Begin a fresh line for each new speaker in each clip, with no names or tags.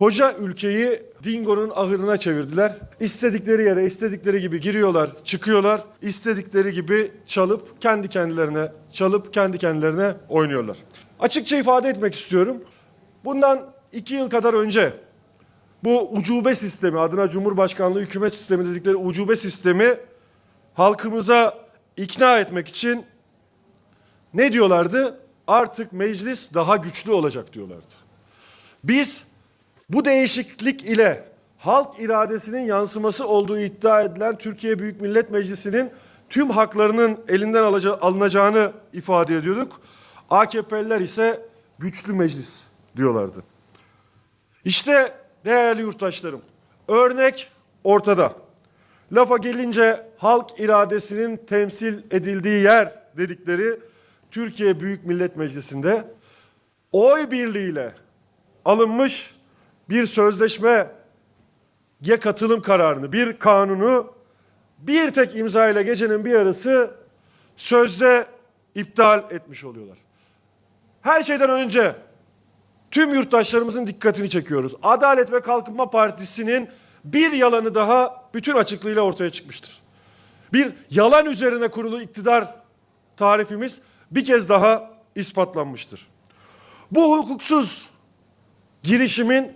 Koca ülkeyi Dingo'nun ahırına çevirdiler. İstedikleri yere istedikleri gibi giriyorlar, çıkıyorlar. İstedikleri gibi çalıp kendi kendilerine çalıp kendi kendilerine oynuyorlar. Açıkça ifade etmek istiyorum. Bundan iki yıl kadar önce bu ucube sistemi adına Cumhurbaşkanlığı hükümet sistemi dedikleri ucube sistemi halkımıza ikna etmek için ne diyorlardı? Artık meclis daha güçlü olacak diyorlardı. Biz bu değişiklik ile halk iradesinin yansıması olduğu iddia edilen Türkiye Büyük Millet Meclisi'nin tüm haklarının elinden alınacağını ifade ediyorduk. AKP'liler ise güçlü meclis diyorlardı. İşte değerli yurttaşlarım, örnek ortada. Lafa gelince halk iradesinin temsil edildiği yer dedikleri Türkiye Büyük Millet Meclisi'nde oy birliğiyle alınmış bir sözleşmeye katılım kararını, bir kanunu bir tek imza ile gecenin bir yarısı sözde iptal etmiş oluyorlar. Her şeyden önce tüm yurttaşlarımızın dikkatini çekiyoruz. Adalet ve Kalkınma Partisi'nin bir yalanı daha bütün açıklığıyla ortaya çıkmıştır. Bir yalan üzerine kurulu iktidar tarifimiz bir kez daha ispatlanmıştır. Bu hukuksuz girişimin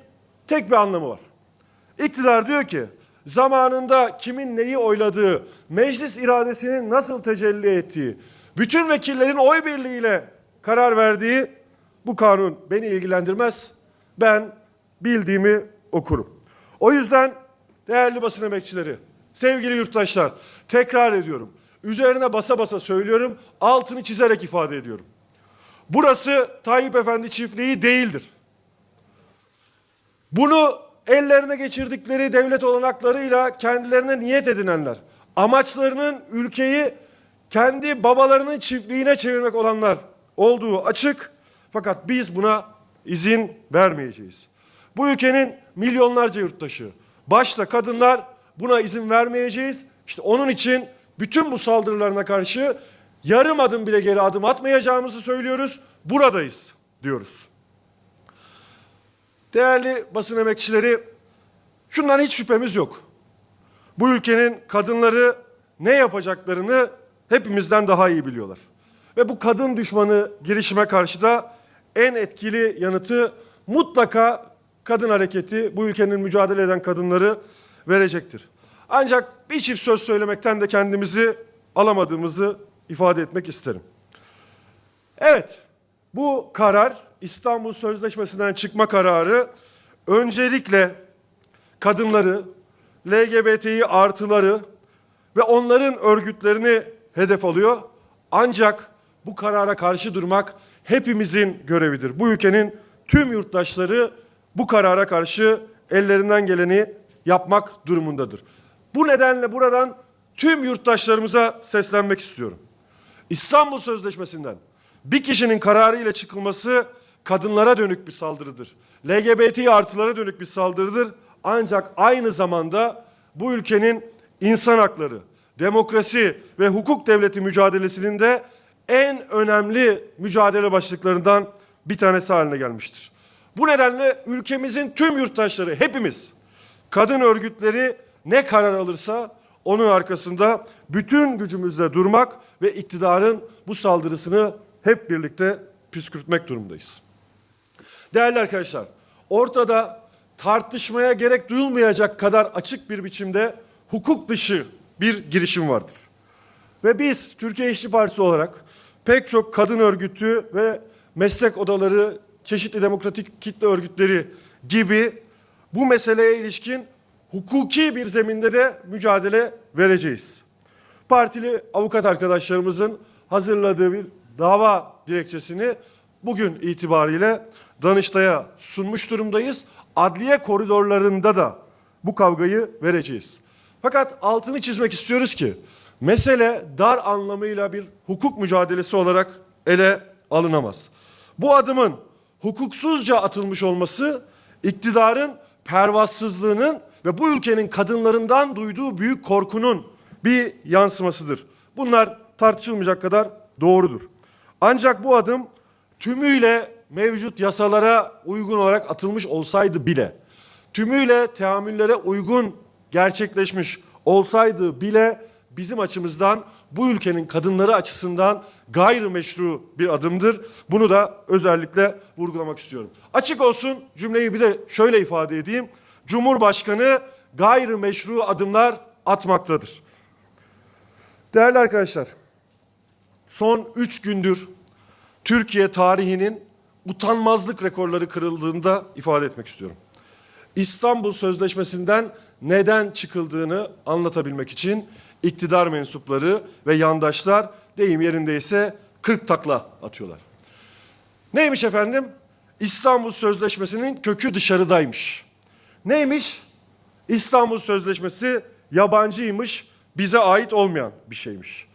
tek bir anlamı var. İktidar diyor ki zamanında kimin neyi oyladığı, meclis iradesinin nasıl tecelli ettiği, bütün vekillerin oy birliğiyle karar verdiği bu kanun beni ilgilendirmez. Ben bildiğimi okurum. O yüzden değerli basın emekçileri, sevgili yurttaşlar tekrar ediyorum. Üzerine basa basa söylüyorum, altını çizerek ifade ediyorum. Burası Tayyip Efendi çiftliği değildir. Bunu ellerine geçirdikleri devlet olanaklarıyla kendilerine niyet edinenler, amaçlarının ülkeyi kendi babalarının çiftliğine çevirmek olanlar olduğu açık. Fakat biz buna izin vermeyeceğiz. Bu ülkenin milyonlarca yurttaşı, başta kadınlar buna izin vermeyeceğiz. İşte onun için bütün bu saldırılarına karşı yarım adım bile geri adım atmayacağımızı söylüyoruz. Buradayız diyoruz. Değerli basın emekçileri, şundan hiç şüphemiz yok. Bu ülkenin kadınları ne yapacaklarını hepimizden daha iyi biliyorlar. Ve bu kadın düşmanı girişime karşı da en etkili yanıtı mutlaka kadın hareketi, bu ülkenin mücadele eden kadınları verecektir. Ancak bir çift söz söylemekten de kendimizi alamadığımızı ifade etmek isterim. Evet, bu karar İstanbul Sözleşmesi'nden çıkma kararı öncelikle kadınları, LGBTİ artıları ve onların örgütlerini hedef alıyor. Ancak bu karara karşı durmak hepimizin görevidir. Bu ülkenin tüm yurttaşları bu karara karşı ellerinden geleni yapmak durumundadır. Bu nedenle buradan tüm yurttaşlarımıza seslenmek istiyorum. İstanbul Sözleşmesi'nden bir kişinin kararı ile çıkılması kadınlara dönük bir saldırıdır. LGBT artılara dönük bir saldırıdır. Ancak aynı zamanda bu ülkenin insan hakları, demokrasi ve hukuk devleti mücadelesinin de en önemli mücadele başlıklarından bir tanesi haline gelmiştir. Bu nedenle ülkemizin tüm yurttaşları hepimiz kadın örgütleri ne karar alırsa onun arkasında bütün gücümüzle durmak ve iktidarın bu saldırısını hep birlikte püskürtmek durumundayız. Değerli arkadaşlar, ortada tartışmaya gerek duyulmayacak kadar açık bir biçimde hukuk dışı bir girişim vardır. Ve biz Türkiye İşçi Partisi olarak pek çok kadın örgütü ve meslek odaları, çeşitli demokratik kitle örgütleri gibi bu meseleye ilişkin hukuki bir zeminde de mücadele vereceğiz. Partili avukat arkadaşlarımızın hazırladığı bir dava dilekçesini bugün itibariyle Danıştay'a sunmuş durumdayız. Adliye koridorlarında da bu kavgayı vereceğiz. Fakat altını çizmek istiyoruz ki mesele dar anlamıyla bir hukuk mücadelesi olarak ele alınamaz. Bu adımın hukuksuzca atılmış olması iktidarın pervasızlığının ve bu ülkenin kadınlarından duyduğu büyük korkunun bir yansımasıdır. Bunlar tartışılmayacak kadar doğrudur. Ancak bu adım tümüyle mevcut yasalara uygun olarak atılmış olsaydı bile tümüyle teamüllere uygun gerçekleşmiş olsaydı bile bizim açımızdan bu ülkenin kadınları açısından gayrimeşru bir adımdır. Bunu da özellikle vurgulamak istiyorum. Açık olsun cümleyi bir de şöyle ifade edeyim. Cumhurbaşkanı gayrimeşru adımlar atmaktadır. Değerli arkadaşlar, son üç gündür Türkiye tarihinin utanmazlık rekorları kırıldığında ifade etmek istiyorum. İstanbul Sözleşmesi'nden neden çıkıldığını anlatabilmek için iktidar mensupları ve yandaşlar deyim yerindeyse 40 takla atıyorlar. Neymiş efendim? İstanbul Sözleşmesi'nin kökü dışarıdaymış. Neymiş? İstanbul Sözleşmesi yabancıymış, bize ait olmayan bir şeymiş.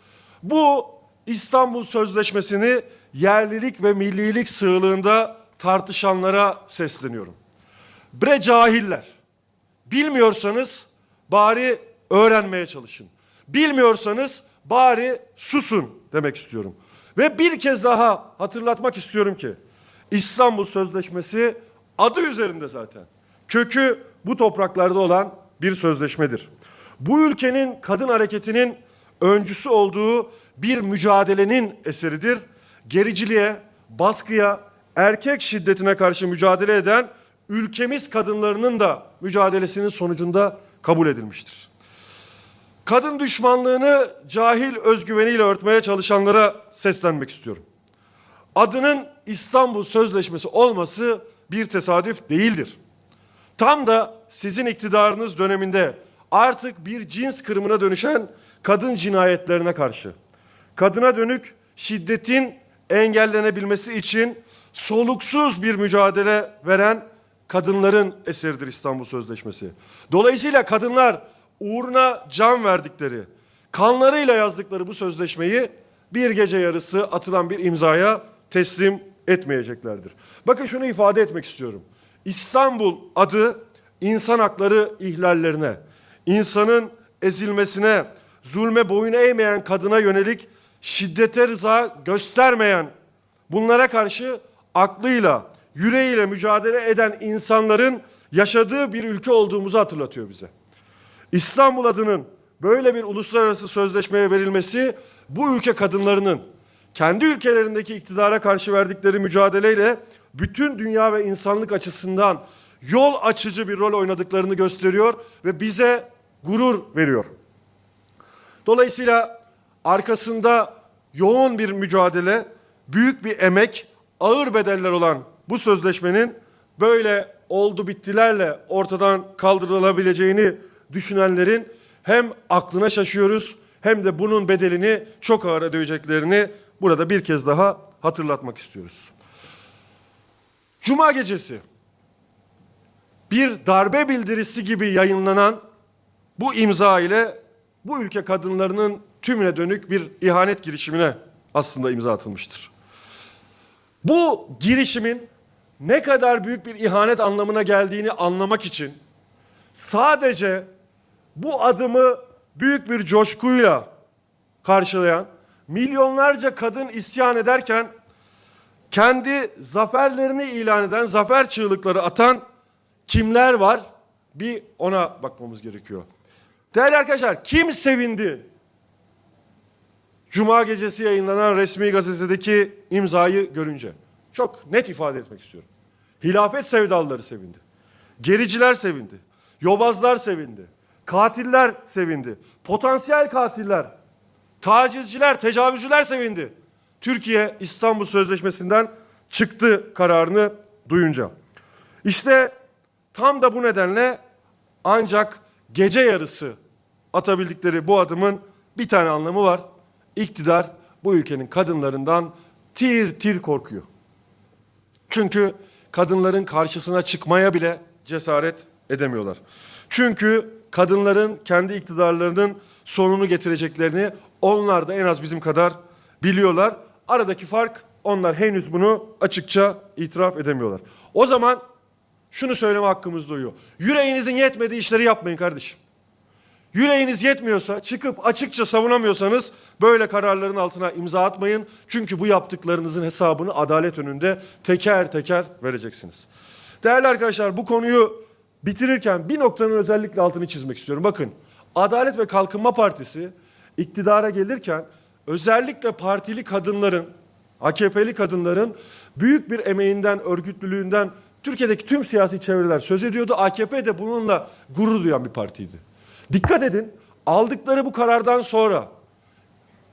Bu İstanbul Sözleşmesi'ni yerlilik ve millilik sığlığında tartışanlara sesleniyorum. Bre cahiller. Bilmiyorsanız bari öğrenmeye çalışın. Bilmiyorsanız bari susun demek istiyorum. Ve bir kez daha hatırlatmak istiyorum ki İstanbul Sözleşmesi adı üzerinde zaten. Kökü bu topraklarda olan bir sözleşmedir. Bu ülkenin kadın hareketinin öncüsü olduğu bir mücadelenin eseridir. Gericiliğe, baskıya, erkek şiddetine karşı mücadele eden ülkemiz kadınlarının da mücadelesinin sonucunda kabul edilmiştir. Kadın düşmanlığını cahil özgüveniyle örtmeye çalışanlara seslenmek istiyorum. Adının İstanbul Sözleşmesi olması bir tesadüf değildir. Tam da sizin iktidarınız döneminde artık bir cins kırımına dönüşen kadın cinayetlerine karşı kadına dönük şiddetin engellenebilmesi için soluksuz bir mücadele veren kadınların eseridir İstanbul Sözleşmesi. Dolayısıyla kadınlar uğruna can verdikleri, kanlarıyla yazdıkları bu sözleşmeyi bir gece yarısı atılan bir imzaya teslim etmeyeceklerdir. Bakın şunu ifade etmek istiyorum. İstanbul adı insan hakları ihlallerine, insanın ezilmesine, zulme boyun eğmeyen kadına yönelik şiddete rıza göstermeyen, bunlara karşı aklıyla, yüreğiyle mücadele eden insanların yaşadığı bir ülke olduğumuzu hatırlatıyor bize. İstanbul adının böyle bir uluslararası sözleşmeye verilmesi bu ülke kadınlarının kendi ülkelerindeki iktidara karşı verdikleri mücadeleyle bütün dünya ve insanlık açısından yol açıcı bir rol oynadıklarını gösteriyor ve bize gurur veriyor. Dolayısıyla arkasında yoğun bir mücadele, büyük bir emek, ağır bedeller olan bu sözleşmenin böyle oldu bittilerle ortadan kaldırılabileceğini düşünenlerin hem aklına şaşıyoruz hem de bunun bedelini çok ağır ödeyeceklerini burada bir kez daha hatırlatmak istiyoruz. Cuma gecesi bir darbe bildirisi gibi yayınlanan bu imza ile bu ülke kadınlarının tümüne dönük bir ihanet girişimine aslında imza atılmıştır. Bu girişimin ne kadar büyük bir ihanet anlamına geldiğini anlamak için sadece bu adımı büyük bir coşkuyla karşılayan milyonlarca kadın isyan ederken kendi zaferlerini ilan eden, zafer çığlıkları atan kimler var? Bir ona bakmamız gerekiyor. Değerli arkadaşlar kim sevindi? Cuma gecesi yayınlanan resmi gazetedeki imzayı görünce. Çok net ifade etmek istiyorum. Hilafet sevdalıları sevindi. Gericiler sevindi. Yobazlar sevindi. Katiller sevindi. Potansiyel katiller, tacizciler, tecavüzcüler sevindi. Türkiye İstanbul Sözleşmesi'nden çıktı kararını duyunca. İşte tam da bu nedenle ancak gece yarısı atabildikleri bu adımın bir tane anlamı var. İktidar bu ülkenin kadınlarından tir tir korkuyor. Çünkü kadınların karşısına çıkmaya bile cesaret edemiyorlar. Çünkü kadınların kendi iktidarlarının sonunu getireceklerini onlar da en az bizim kadar biliyorlar. Aradaki fark onlar henüz bunu açıkça itiraf edemiyorlar. O zaman şunu söyleme hakkımız duyuyor. Yüreğinizin yetmediği işleri yapmayın kardeşim. Yüreğiniz yetmiyorsa çıkıp açıkça savunamıyorsanız böyle kararların altına imza atmayın. Çünkü bu yaptıklarınızın hesabını adalet önünde teker teker vereceksiniz. Değerli arkadaşlar bu konuyu bitirirken bir noktanın özellikle altını çizmek istiyorum. Bakın Adalet ve Kalkınma Partisi iktidara gelirken özellikle partili kadınların, AKP'li kadınların büyük bir emeğinden, örgütlülüğünden Türkiye'deki tüm siyasi çevreler söz ediyordu. AKP de bununla gurur duyan bir partiydi. Dikkat edin aldıkları bu karardan sonra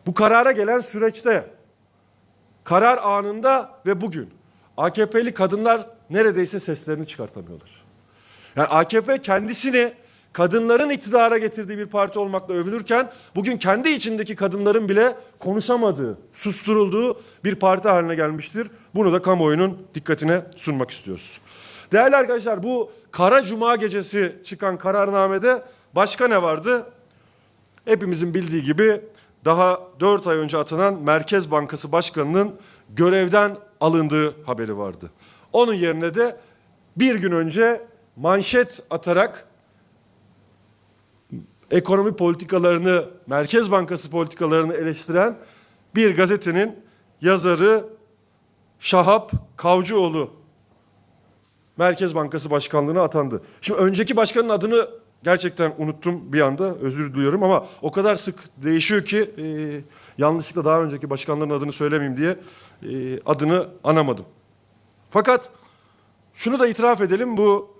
bu karara gelen süreçte karar anında ve bugün AKP'li kadınlar neredeyse seslerini çıkartamıyorlar. Yani AKP kendisini kadınların iktidara getirdiği bir parti olmakla övünürken bugün kendi içindeki kadınların bile konuşamadığı, susturulduğu bir parti haline gelmiştir. Bunu da kamuoyunun dikkatine sunmak istiyoruz. Değerli arkadaşlar bu Kara Cuma gecesi çıkan kararnamede başka ne vardı? Hepimizin bildiği gibi daha 4 ay önce atanan Merkez Bankası Başkanı'nın görevden alındığı haberi vardı. Onun yerine de bir gün önce manşet atarak ekonomi politikalarını, Merkez Bankası politikalarını eleştiren bir gazetenin yazarı Şahap Kavcıoğlu Merkez Bankası Başkanlığı'na atandı. Şimdi önceki başkanın adını gerçekten unuttum bir anda. Özür diliyorum ama o kadar sık değişiyor ki e, yanlışlıkla daha önceki başkanların adını söylemeyeyim diye e, adını anamadım. Fakat şunu da itiraf edelim bu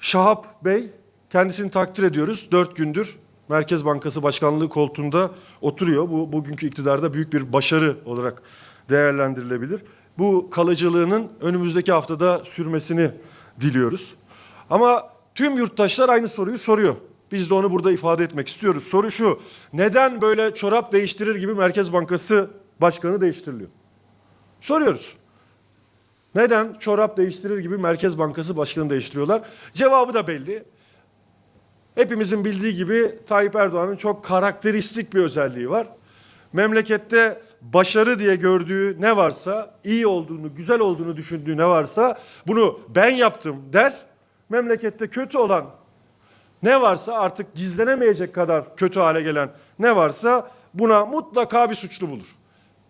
Şahap Bey kendisini takdir ediyoruz. Dört gündür Merkez Bankası Başkanlığı koltuğunda oturuyor. Bu bugünkü iktidarda büyük bir başarı olarak değerlendirilebilir. Bu kalıcılığının önümüzdeki haftada sürmesini diliyoruz. Ama tüm yurttaşlar aynı soruyu soruyor. Biz de onu burada ifade etmek istiyoruz. Soru şu, neden böyle çorap değiştirir gibi Merkez Bankası Başkanı değiştiriliyor? Soruyoruz. Neden çorap değiştirir gibi Merkez Bankası Başkanı değiştiriyorlar? Cevabı da belli. Hepimizin bildiği gibi Tayyip Erdoğan'ın çok karakteristik bir özelliği var. Memlekette başarı diye gördüğü ne varsa, iyi olduğunu, güzel olduğunu düşündüğü ne varsa bunu ben yaptım der. Memlekette kötü olan ne varsa artık gizlenemeyecek kadar kötü hale gelen ne varsa buna mutlaka bir suçlu bulur.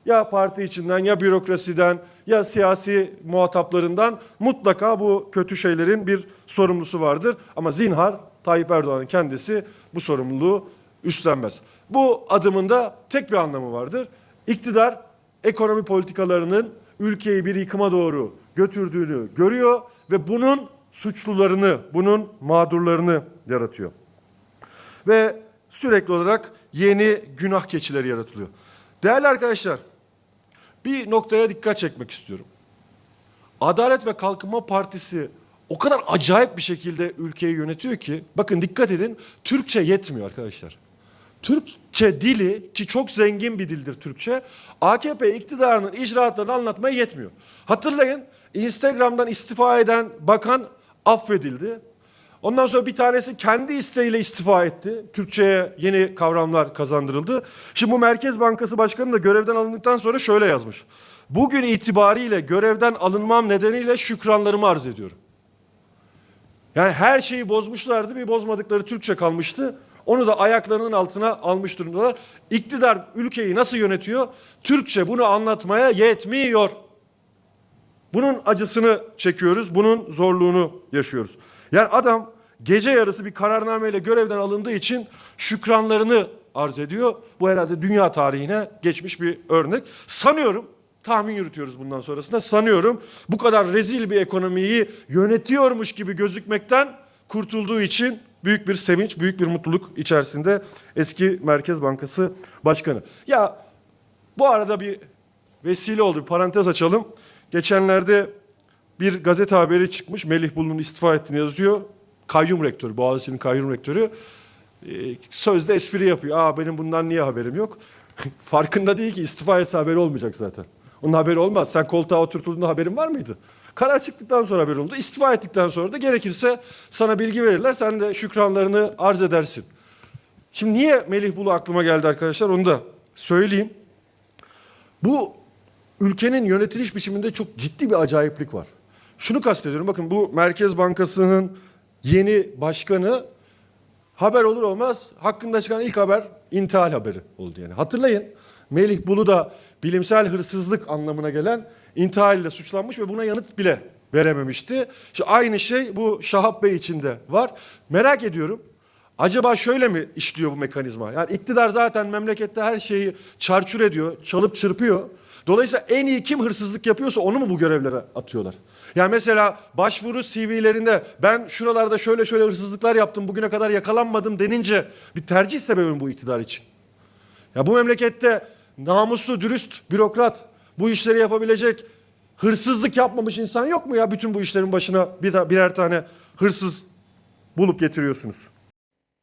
Ya parti içinden ya bürokrasiden ya siyasi muhataplarından mutlaka bu kötü şeylerin bir sorumlusu vardır. Ama zinhar Tayyip Erdoğan'ın kendisi bu sorumluluğu üstlenmez. Bu adımında tek bir anlamı vardır. İktidar ekonomi politikalarının ülkeyi bir yıkıma doğru götürdüğünü görüyor ve bunun suçlularını, bunun mağdurlarını yaratıyor. Ve sürekli olarak yeni günah keçileri yaratılıyor. Değerli arkadaşlar, bir noktaya dikkat çekmek istiyorum. Adalet ve Kalkınma Partisi o kadar acayip bir şekilde ülkeyi yönetiyor ki, bakın dikkat edin, Türkçe yetmiyor arkadaşlar. Türkçe dili ki çok zengin bir dildir Türkçe. AKP iktidarının icraatlarını anlatmaya yetmiyor. Hatırlayın Instagram'dan istifa eden bakan affedildi. Ondan sonra bir tanesi kendi isteğiyle istifa etti. Türkçe'ye yeni kavramlar kazandırıldı. Şimdi bu Merkez Bankası Başkanı da görevden alındıktan sonra şöyle yazmış. Bugün itibariyle görevden alınmam nedeniyle şükranlarımı arz ediyorum. Yani her şeyi bozmuşlardı bir bozmadıkları Türkçe kalmıştı. Onu da ayaklarının altına almış durumdalar. İktidar ülkeyi nasıl yönetiyor? Türkçe bunu anlatmaya yetmiyor. Bunun acısını çekiyoruz, bunun zorluğunu yaşıyoruz. Yani adam gece yarısı bir kararnameyle görevden alındığı için şükranlarını arz ediyor. Bu herhalde dünya tarihine geçmiş bir örnek. Sanıyorum, tahmin yürütüyoruz bundan sonrasında. Sanıyorum bu kadar rezil bir ekonomiyi yönetiyormuş gibi gözükmekten kurtulduğu için büyük bir sevinç, büyük bir mutluluk içerisinde eski Merkez Bankası Başkanı. Ya bu arada bir vesile oldu, bir parantez açalım. Geçenlerde bir gazete haberi çıkmış. Melih Bulu'nun istifa ettiğini yazıyor. Kayyum rektörü, Boğaziçi'nin kayyum rektörü. Ee, sözde espri yapıyor. Aa benim bundan niye haberim yok? Farkında değil ki istifa etse haberi olmayacak zaten. Onun haberi olmaz. Sen koltuğa oturtulduğunda haberin var mıydı? Karar çıktıktan sonra haber oldu. İstifa ettikten sonra da gerekirse sana bilgi verirler. Sen de şükranlarını arz edersin. Şimdi niye Melih Bulu aklıma geldi arkadaşlar onu da söyleyeyim. Bu ülkenin yönetiliş biçiminde çok ciddi bir acayiplik var. Şunu kastediyorum bakın bu Merkez Bankası'nın yeni başkanı haber olur olmaz hakkında çıkan ilk haber intihal haberi oldu yani. Hatırlayın Melih Bulu da bilimsel hırsızlık anlamına gelen intihal ile suçlanmış ve buna yanıt bile verememişti. İşte aynı şey bu Şahap Bey için de var. Merak ediyorum. Acaba şöyle mi işliyor bu mekanizma? Yani iktidar zaten memlekette her şeyi çarçur ediyor, çalıp çırpıyor. Dolayısıyla en iyi kim hırsızlık yapıyorsa onu mu bu görevlere atıyorlar? Yani mesela başvuru CV'lerinde ben şuralarda şöyle şöyle hırsızlıklar yaptım bugüne kadar yakalanmadım denince bir tercih sebebi bu iktidar için? Ya bu memlekette namuslu, dürüst bürokrat bu işleri yapabilecek hırsızlık yapmamış insan yok mu ya? Bütün bu işlerin başına bir, birer tane hırsız bulup getiriyorsunuz.